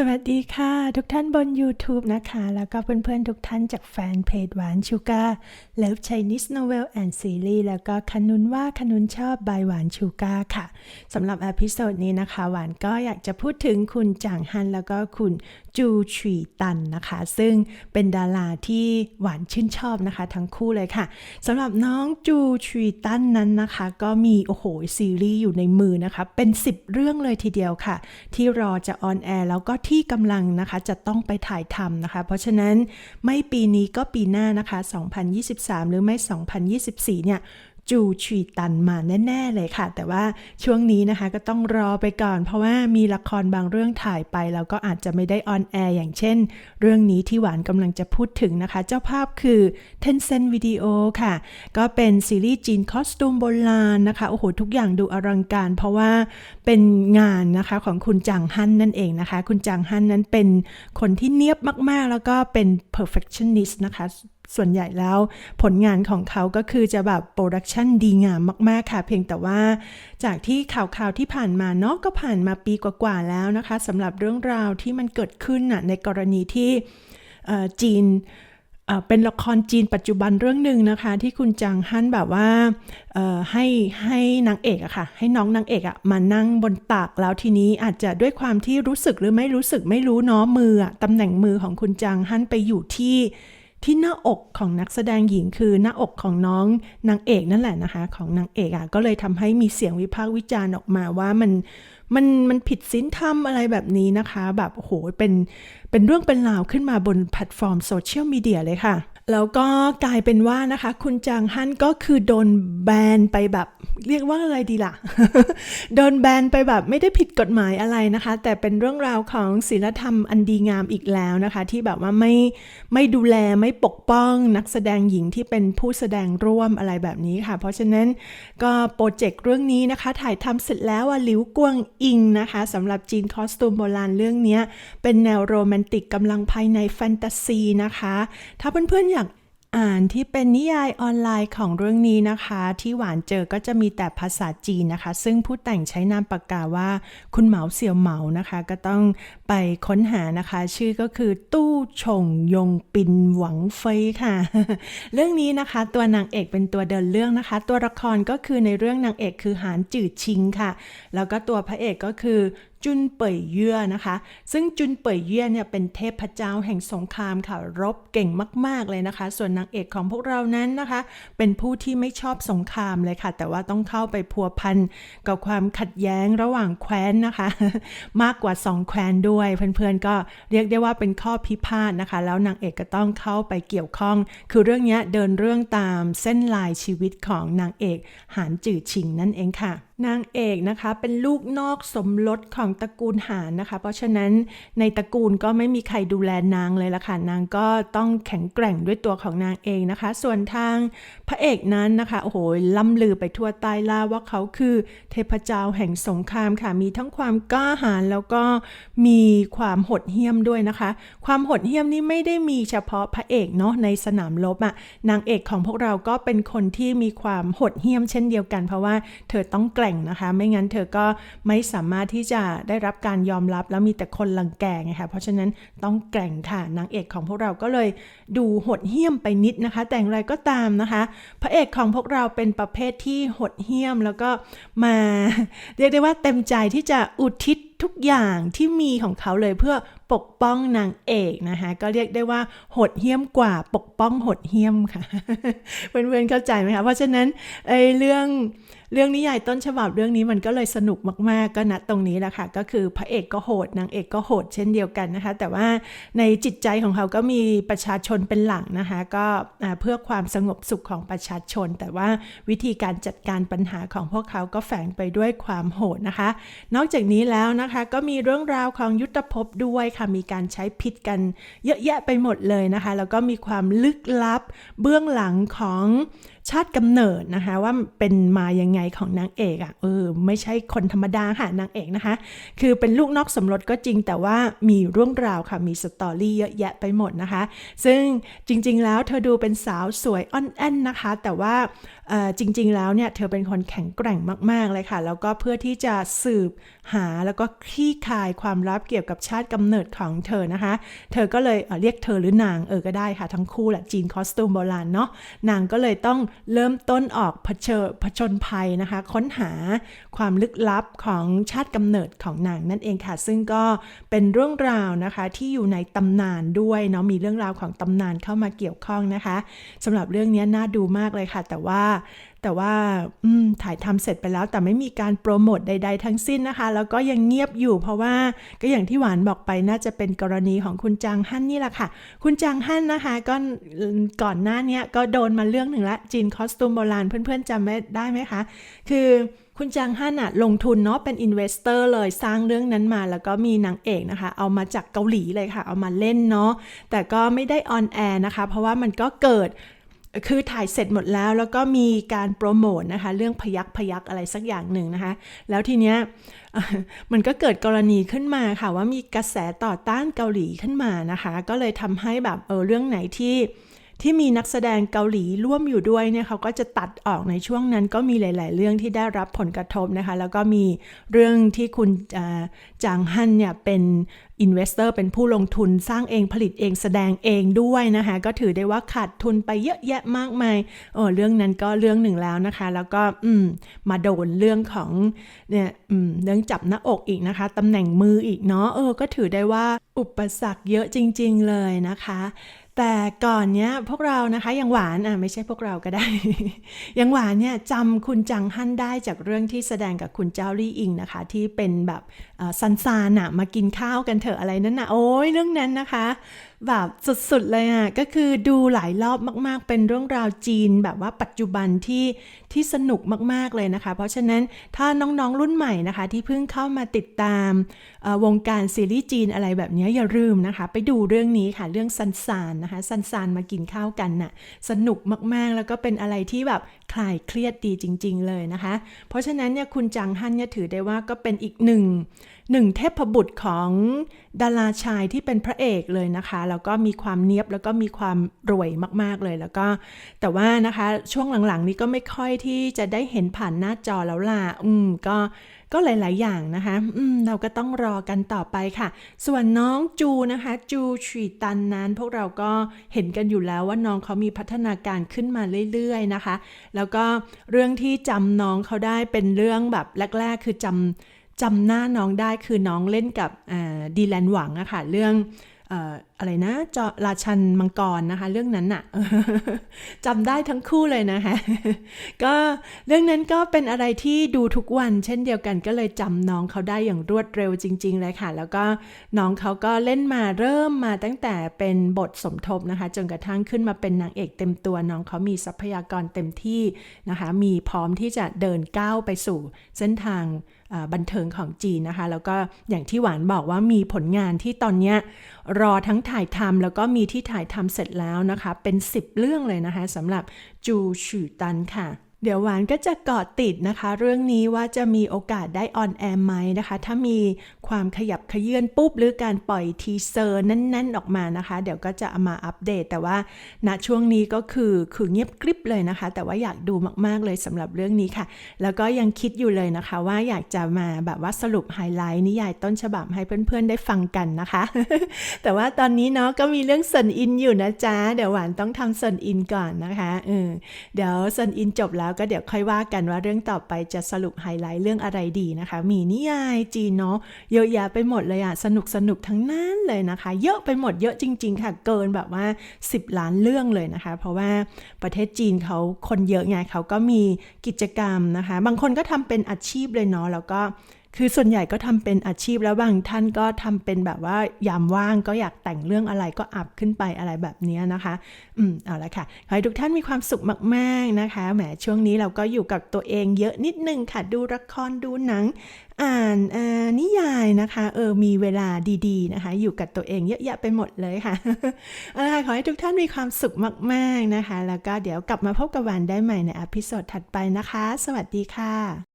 สวัสดีค่ะ ทุกท่านบน YouTube นะคะ แล้วก็เพื่อนๆ ทุกท่านจากแฟนเพจหวานชูการ์เลิฟ Chinese Novel and Series แล้วก็ขนุนว่าขนุนชอบบายหวานชูการ์ค่ะสำหรับอพิโซดนี้นะคะ หวานก็อยากจะพูดถึงคุณจางฮันแล้วก็คุณจูฉีตันนะคะ ซึ่งเป็นดาราที่หวานชื่นชอบนะคะ ทั้งคู่เลยค่ะสำหรับน้องจูฉีตันนั้นนะคะ ก็มีโอ้โหซีรีส์อยู่ในมือนะคะ เป็น 10 เรื่องเลยทีเดียวค่ะ ที่รอจะออนแอร์แล้วก็ที่กำลังนะคะจะต้องไปถ่ายทำนะคะ เพราะฉะนั้นไม่ปีนี้ก็ปีหน้านะคะ 2023 หรือไม่ 2024 เนี่ย จูชีตันมาแน่ ๆ เลยค่ะ แต่ว่าช่วงนี้นะคะก็ต้องรอไปก่อน เพราะว่ามีละครบางเรื่องถ่ายไป แล้วก็อาจจะไม่ได้ออนแอร์อย่างเช่น เรื่องนี้ที่หวานกำลังจะพูดถึงนะคะ เจ้าภาพคือ Tencent Video ค่ะ ก็เป็นซีรีส์จีนคอสตูมโบราณนะคะ โอ้โห ทุกอย่างดูอลังการ เพราะว่าเป็นงานนะคะของคุณจางฮั่นนั่นเองนะคะ คุณจางฮั่นนั้นเป็นคนที่เนียบมากๆ แล้วก็เป็น perfectionist นะคะ ส่วนใหญ่แล้วผลงานของเขาก็คือจะแบบโปรดักชันดีงามมาก ๆ ค่ะ เพียงแต่ว่าจากที่ข่าวๆที่ผ่านมาเนาะก็ผ่านมาปีกว่า ๆ แล้วนะคะสำหรับเรื่องราวที่มันเกิดขึ้นน่ะในกรณีที่จีนเป็นละครจีนปัจจุบันเรื่องหนึ่งนะคะ ที่คุณจางฮั่นแบบว่าให้ให้นางเอกอะค่ะ ให้น้องนางเอกอะมานั่งบนตักแล้วทีนี้อาจจะด้วยความที่รู้สึกหรือไม่รู้สึกไม่รู้เนาะมือตำแหน่งมือของคุณจางฮั่นไปอยู่ที่ ที่หน้าอกของนักแสดงหญิงคือหน้าอกของน้องนางเอกนั่นแหละนะคะของนางเอกอะ่ะก็เลยทำให้มีเสียงวิพากษ์วิจารณ์ออกมาว่ามันมันมันผิดศีลธรรมอะไรแบบนี้นะคะ แบบโอ้โหเป็นเป็นเรื่องเป็นราวขึ้นมาบนแพลตฟอร์มโซเชียลมีเดียเลยค่ะ แล้วก็กลายเป็นว่านะคะ คุณจางฮั่นก็คือโดนแบนไปแบบ เรียกว่าอะไรดีล่ะ โดนแบนไปแบบไม่ได้ผิดกฎหมายอะไรนะคะ แต่เป็นเรื่องราวของศีลธรรมอันดีงามอีกแล้วนะคะ ที่แบบว่าไม่ไม่ดูแลไม่ปกป้องนักแสดงหญิงที่เป็นผู้แสดงร่วมอะไรแบบนี้ค่ะ เพราะฉะนั้นก็โปรเจกต์เรื่องนี้นะคะ ถ่ายทำเสร็จแล้วว่าหลิวกวงอิงนะคะสำหรับจีนคอสตูมโบราณเรื่องนี้เป็นแนวโรแมนติกกำลังภายในแฟนตาซีนะคะ ถ้าเพื่อนๆ อ่านที่เป็นนิยายออนไลน์ของเรื่องนี้นะคะ ที่หวานเจอก็จะมีแต่ภาษาจีนนะคะ ซึ่งผู้แต่งใช้นามปากกาว่า คุณเหมาเสี่ยวเหมานะคะ ก็ต้องไปค้นหานะคะ ชื่อก็คือตู้ชงยงปินหวังเฟยค่ะ เรื่องนี้นะคะตัวนางเอกเป็นตัวเดินเรื่องนะคะ ตัวละครก็คือในเรื่องนางเอกคือหานจืดชิงค่ะ แล้วก็ตัวพระเอกก็คือ จุนเป่ยเยื่อนะคะ ซึ่งจุนเป่ยเยื่อเนี่ยเป็นเทพเจ้าแห่งสงครามค่ะ รบเก่งมาก ๆ เลยนะคะ ส่วนนางเอกของพวกเรานั้นนะคะ เป็นผู้ที่ไม่ชอบสงครามเลยค่ะ แต่ว่าต้องเข้าไปพัวพันกับความขัดแย้งระหว่างแคว้นนะคะ มากกว่าสองแคว้นด้วย เพื่อนๆก็เรียกได้ว่าเป็นข้อพิพาทนะคะ แล้วนางเอกก็ต้องเข้าไปเกี่ยวข้อง คือเรื่องนี้เดินเรื่องตามเส้นลายชีวิตของนางเอกหานจื่อชิงนั่นเองค่ะ นางเอกนะคะเป็นลูกนอกสมรสของตระกูลหานนะคะ เพราะฉะนั้นในตระกูลก็ไม่มีใครดูแลนางเลยละค่ะนางก็ต้องแข็งแกร่งด้วยตัวของนางเองนะคะ ส่วนทางพระเอกนั้นนะคะโอ้โหล่ำลือไปทั่วใต้ล่าว่าเขาคือเทพเจ้าแห่งสงครามค่ะ มีทั้งความกล้าหาญแล้วก็มีความหดเหี้ยมด้วยนะคะ ความหดเหี้ยมนี่ไม่ได้มีเฉพาะพระเอกเนาะในสนามรบอะ่ะนางเอกของพวกเราก็เป็นคนที่มีความหดเหี้ยมเช่นเดียวกัน เพราะว่าเธอต้องแกร่งนะคะ ไม่งั้นเธอก็ไม่สามารถที่จะได้รับการยอมรับแล้วมีแต่คนลังแกไงคะเพราะฉะนั้นต้องแกร่งค่ะนางเอกของพวกเราก็เลยดูหดเหี้ยมไปนิดนะคะ แต่อย่างไรก็ตามนะคะ พระเอกของพวกเราเป็นประเภทที่หดเหี้ยมแล้วก็มาเรียกได้ว่าเต็มใจที่จะอุทิศทุกอย่างที่มีของเขาเลยเพื่อปกป้องนางเอกนะคะก็เรียกได้ว่าหดเหี้ยมกว่าปกป้องหดเหี้ยมค่ะเพื่อนๆเข้าใจไหมคะเพราะฉะนั้นไอ้เรื่อง เรื่องนิยายต้นฉบับเรื่องนี้มันก็เลยสนุกมากๆ ก็นัดตรงนี้แหละค่ะ ก็คือพระเอกก็โหดนางเอกก็โหดเช่นเดียวกันนะคะ แต่ว่าในจิตใจของเขาก็มีประชาชนเป็นหลักนะคะ ก็เพื่อความสงบสุขของประชาชน แต่ว่าวิธีการจัดการปัญหาของพวกเขาก็แฝงไปด้วยความโหดนะคะ นอกจากนี้แล้วนะคะก็มีเรื่องราวของยุทธภพด้วยค่ะมีการใช้พิษกันเยอะแยะไปหมดเลยนะคะ แล้วก็มีความลึกลับเบื้องหลังของชาติกำเนิดนะคะ ว่าเป็นมายังไงของนางเอกอะ่ะเออไม่ใช่คนธรรมดาค่ะนางเอกนะคะ คือเป็นลูกนอกสมรสก็จริงแต่ว่ามีเรื่องราวค่ะมีสตอรี่เยอะแยะไปหมดนะคะ ซึ่งจริงๆแล้วเธอดูเป็นสาวสวยอ่อนแอนนะคะ แต่ว่า จริง ๆ แล้วเนี่ยเธอเป็นคนแข็งแกร่งมาก ๆ เลยค่ะ แล้วก็เพื่อที่จะสืบหาแล้วก็คลี่คลายความลับเกี่ยวกับชาติกำเนิดของเธอนะคะ เธอก็เลยเเรียกเธอหรือนางเออก็ได้ค่ะ ทั้งคู่แหละจีนคอสตูมโบราณเนาะนางก็เลยต้องเริ่มต้นออกเผชิญผจญภัยนะคะ ค้นหาความลึกลับของชาติกำเนิดของนางนั่นเองค่ะ ซึ่งก็เป็นเรื่องราวนะคะที่อยู่ในตำนานด้วยเนาะมีเรื่องราวของตำนานเข้ามาเกี่ยวข้องนะคะสำหรับเรื่องนี้น่าดูมากเลยค่ะ แต่ว่าแต่ว่าถ่ายทำเสร็จไปแล้วแต่ไม่มีการโปรโมทใด ๆ ทั้งสิ้นนะคะ แล้วก็ยังเงียบอยู่เพราะว่าก็อย่างที่หวานบอกไปน่าจะเป็นกรณีของคุณจางฮั่นนี่แหละค่ะ คุณจางฮั่นนะคะก็ก่อนหน้านี้ก็โดนมาเรื่องหนึ่งละจีนคอสตูมโบราณเพื่อนๆจำไม่ได้ไหมคะ คือคุณจางฮั่นอะลงทุนเนาะเป็นอินเวสเตอร์เลยสร้างเรื่องนั้นมาแล้วก็มีนางเอกนะคะ เอามาจากเกาหลีเลยค่ะ เอามาเล่นเนาะแต่ก็ไม่ได้ออนแอร์นะคะ เพราะว่ามันก็เกิด คือถ่ายเสร็จหมดแล้วแล้วก็มีการโปรโมทนะคะ เรื่องพยักพยักอะไรสักอย่างหนึ่งนะคะ แล้วทีเนี้ยมันก็เกิดกรณีขึ้นมาค่ะ ว่ามีกระแสต่อต้านเกาหลีขึ้นมานะคะ ก็เลยทำให้แบบเออเรื่องไหนที่ ที่มีนักแสดงเกาหลีร่วมอยู่ด้วยเนี่ยเขาก็จะตัดออกในช่วงนั้นก็มีหลาย ๆ เรื่องที่ได้รับผลกระทบนะคะ แล้วก็มีเรื่องที่คุณจางฮั่นเนี่ยเป็นอินเวสเตอร์เป็นผู้ลงทุนสร้างเองผลิตเองแสดงเองด้วยนะคะ ก็ถือได้ว่าขาดทุนไปเยอะแยะมากมายเออเรื่องนั้นก็เรื่องหนึ่งแล้วนะคะ แล้วก็อืมมาโดนเรื่องของเนี่ยอืมเรื่องจับหน้าอกอีกนะคะตำแหน่งมืออีกเนาะเออก็ถือได้ว่าอุปสรรคเยอะจริง ๆ เลยนะคะ แต่ก่อนเนี้ยพวกเรานะคะยังหวานอะไม่ใช่พวกเราก็ได้ ยังหวานเนี่ยจำคุณจังฮั่นได้จากเรื่องที่แสดงกับคุณเจ้าลี่อิงนะคะ ที่เป็นแบบซันซานอะมากินข้าวกันเถอะอะไรนั่นนะโอ้ยเรื่องนั้นนะคะแบบสุดๆเลยอะก็คือดูหลายรอบมากๆ เป็นเรื่องราวจีนแบบว่าปัจจุบันที่ที่สนุกมากๆเลยนะคะ เพราะฉะนั้นถ้าน้องๆรุ่นใหม่นะคะ ที่เพิ่งเข้ามาติดตามวงการซีรีส์จีนอะไรแบบนี้อย่าลืมนะคะ ไปดูเรื่องนี้ค่ะเรื่องซันซานนะคะซันซานมากินข้าวกันน่ะสนุกมากๆ แล้วก็เป็นอะไรที่แบบ คลายเครียดดีจริง ๆ เลยนะคะ เพราะฉะนั้นเนี่ยคุณจังฮั่นเนี่ยถือได้ว่าก็เป็นอีกหนึ่งหนึ่งเทพบุตรของดาราชายที่เป็นพระเอกเลยนะคะ แล้วก็มีความเนียบแล้วก็มีความรวยมากๆเลยแล้วก็ แต่ว่านะคะช่วงหลังๆ นี้ก็ไม่ค่อยที่จะได้เห็นผ่านหน้าจอแล้วล่ะอืมก็ก็หลาย ๆ อย่างนะคะอืมเราก็ต้องรอกันต่อไปค่ะ ส่วนน้องจูนะคะ จูฉีตันนั้น พวกเราก็เห็นกันอยู่แล้วว่าน้องเขามีพัฒนาการขึ้นมาเรื่อย ๆ นะคะ แล้วก็เรื่องที่จำน้องเขาได้เป็นเรื่องแบบแรก ๆ คือจำจำหน้าน้องได้คือน้องเล่นกับดีแลนหวังอะค่ะเรื่อง อะไรนะจอราชันมังกรนะคะ เรื่องนั้นอะจำได้ทั้งคู่เลยนะคะก็เรื่องนั้นก็เป็นอะไรที่ดูทุกวันเช่นเดียวกันก็เลยจำน้องเขาได้อย่างรวดเร็วจริง ๆ เลยค่ะ แล้วก็น้องเขาก็เล่นมาเริ่มมาตั้งแต่เป็นบทสมทบนะคะ จนกระทั่งขึ้นมาเป็นนางเอกเต็มตัวน้องเขามีทรัพยากรเต็มที่นะคะ มีพร้อมที่จะเดินก้าวไปสู่เส้นทาง บันเทิงของจีนนะคะ แล้วก็อย่างที่หวานบอกว่ามีผลงานที่ตอนนี้รอทั้งถ่ายทำแล้วก็มีที่ถ่ายทำเสร็จแล้วนะคะ เป็น 10 เรื่องเลยนะคะสำหรับจูฉือตันค่ะ เดี๋ยวหวานก็จะเกาะติดนะคะ เรื่องนี้ว่าจะมีโอกาสได้ออนแอร์ไหมนะคะ ถ้ามีความขยับขยื่นปุ๊บ หรือการปล่อยทีเซอร์แน่น ๆ ออกมานะคะ เดี๋ยวก็จะเอามาอัปเดต แต่ว่าณช่วงนี้ก็คือคือเงียบกริบเลยนะคะ แต่ว่าอยากดูมากๆเลยสำหรับเรื่องนี้ค่ะ แล้วก็ยังคิดอยู่เลยนะคะ ว่าอยากจะมาแบบว่าสรุปไฮไลท์นิยายต้นฉบับให้เพื่อนๆได้ฟังกันนะคะ แต่ว่าตอนนี้เนาะก็มีเรื่องเซนอินอยู่นะจ๊ะเดี๋ยวหวานต้องทำเซนอินก่อนนะคะเออเดี๋ยวเซนอินจบแล้วแล้วก็เดี๋ยวค่อยว่ากันว่าเรื่องต่อไปจะสรุปไฮไลท์เรื่องอะไรดีนะคะ มีนิยายจีนเนาะเยอะแยะไปหมดเลยอะสนุกสนุกทั้งนั้นเลยนะคะ เยอะไปหมดเยอะจริง ๆ ค่ะ เกินแบบว่า 10 ล้านเรื่องเลยนะคะ เพราะว่าประเทศจีนเขาคนเยอะไงเขาก็มีกิจกรรมนะคะ บางคนก็ทำเป็นอาชีพเลยเนาะแล้วก็ คือส่วนใหญ่ก็ทำเป็นอาชีพแล้วบางท่านก็ทำเป็นแบบว่ายามว่างก็อยากแต่งเรื่องอะไรก็อัพขึ้นไปอะไรแบบนี้นะคะ อืมเอาละค่ะขอให้ทุกท่านมีความสุขมากๆนะคะ แหมช่วงนี้เราก็อยู่กับตัวเองเยอะนิดนึงค่ะ ดูละครดูหนัง อ่านนิยายนะคะเออมีเวลาดีๆนะคะ อยู่กับตัวเองเยอะแยะไปหมดเลยค่ะเอาละค่ะขอให้ทุกท่านมีความสุขมาก ๆนะคะ แล้วก็เดี๋ยวกลับมาพบกับวานได้ใหม่ในอพิโซดถัดไปนะคะ สวัสดีค่ะ